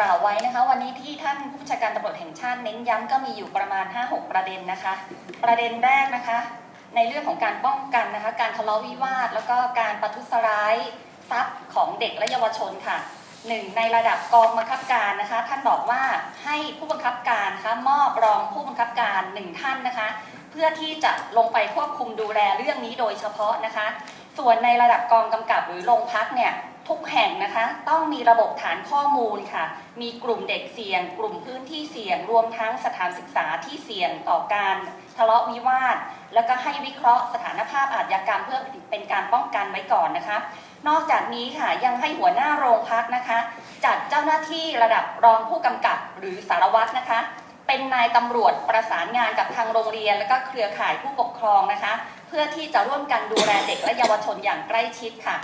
กล่าวไว้นะคะ วันนี้ที่ท่านผู้บัญชาการตำรวจแห่งชาติเน้นย้ำก็มีอยู่ประมาณ 5-6 ประเด็นนะคะ ประเด็นแรกนะคะ ในเรื่องของการป้องกันนะคะ การทะเลาะวิวาท แล้วก็การประทุษร้ายทรัพย์ของเด็กและเยาวชนค่ะหนึ่งในระดับกองบังคับการนะคะ ท่านบอกว่าให้ผู้บังคับการนะคะมอบรองผู้บังคับการหนึ่งท่านนะคะ เพื่อที่จะลงไปควบคุมดูแลเรื่องนี้โดยเฉพาะนะคะ ส่วนในระดับกองกำกับหรือโรงพักเนี่ย ทุกแห่งนะคะต้องมีระบบฐานข้อมูลค่ะ มีกลุ่มเด็กเสี่ยง กลุ่มพื้นที่เสี่ยง รวมทั้งสถานศึกษาที่เสี่ยงต่อการทะเลาะวิวาท แล้วก็ให้วิเคราะห์สถานภาพอาชญากรรมเพื่อเป็นการป้องกันไว้ก่อนนะคะ นอกจากนี้ค่ะยังให้หัวหน้าโรงพักนะคะ จัดเจ้าหน้าที่ระดับรองผู้กำกับหรือสารวัตรนะคะ เป็นนายตำรวจประสานงานกับทางโรงเรียน และก็เครือข่ายผู้ปกครองนะคะ เพื่อที่จะร่วมกันดูแลเด็กและเยาวชนอย่างใกล้ชิดค่ะ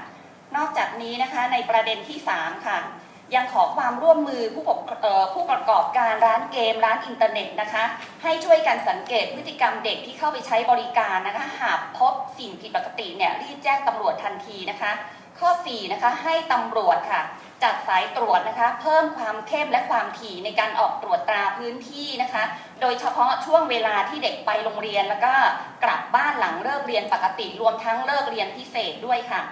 นอกจากนี้นะคะในประเด็นที่ 3 ค่ะ ยังขอความร่วมมือผู้ปกผู้ประกอบการร้านเกมร้านอินเทอร์เน็ตนะคะ ให้ช่วยกันสังเกตพฤติกรรมเด็กที่เข้าไปใช้บริการนะคะ หากพบสิ่งผิดปกติเนี่ยรีบแจ้งตำรวจทันทีนะคะ ข้อ4นะคะให้ตำรวจค่ะ จัดสายตรวจนะคะ เพิ่มความเข้มและความถี่ในการออกตรวจตราพื้นที่นะคะ โดยเฉพาะช่วงเวลาที่เด็กไปโรงเรียนแล้วก็กลับบ้านหลังเลิกเรียนปกติรวมทั้งเลิกเรียนพิเศษด้วยค่ะ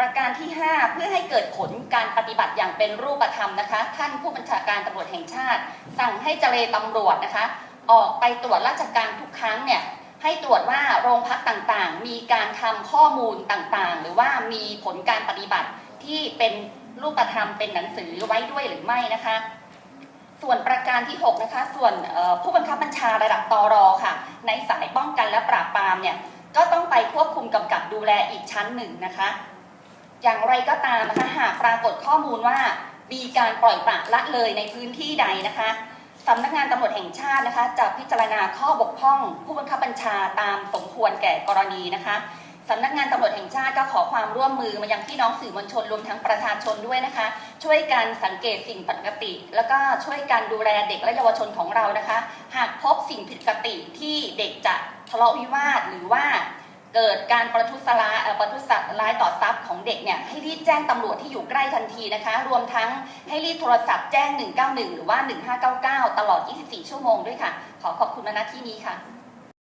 ประการที่ 5 เพื่อให้เกิดผลการปฏิบัติอย่างเป็นรูปธรรมนะคะ ท่านผู้บัญชาการตำรวจแห่งชาติ สั่งให้เจรตำรวจนะคะ ออกไปตรวจราชการทุกครั้งเนี่ยให้ตรวจว่าโรงพักต่างๆ มีการทำข้อมูลต่างๆ หรือว่ามีผลการปฏิบัติที่เป็นรูปธรรมเป็นหนังสือไว้ด้วยหรือไม่นะคะ ส่วนประการที่ 6 นะคะ ส่วนผู้บังคับบัญชาระดับตรอค่ะ ในสายป้องกันและปราบปรามเนี่ยก็ต้องไปควบคุมกำกับดูแลอีกชั้นหนึ่งนะคะ อย่างไรก็ตามนะคะหากปรากฏข้อมูลว่ามีการปล่อยปละละเลยในพื้นที่ใดนะคะสำนักงานตำรวจแห่งชาตินะคะจะพิจารณาข้อบกพร่อง ผู้บังคับบัญชาตามสมควรแก่กรณีนะคะสำนักงานตำรวจแห่งชาติก็ขอความร่วมมือมายังพี่น้องสื่อมวลชนรวมทั้งประชาชนด้วยนะคะ ช่วยกันสังเกตสิ่งปกติ แล้วก็ช่วยกันดูแลเด็กและเยาวชนของเรานะคะ หากพบสิ่งผิดปกติที่เด็กจะทะเลาะวิวาทหรือว่า เกิดการประทุษร้ายประทุษร้ายต่อทรัพย์ของเด็กเนี่ยให้รีบแจ้งตำรวจที่อยู่ใกล้ทันทีนะคะ รวมทั้งให้รีบโทรศัพท์แจ้ง 191 หรือว่า 1599 ตลอด 24 ชั่วโมงด้วยค่ะ ขอขอบคุณมาณที่นี้ค่ะ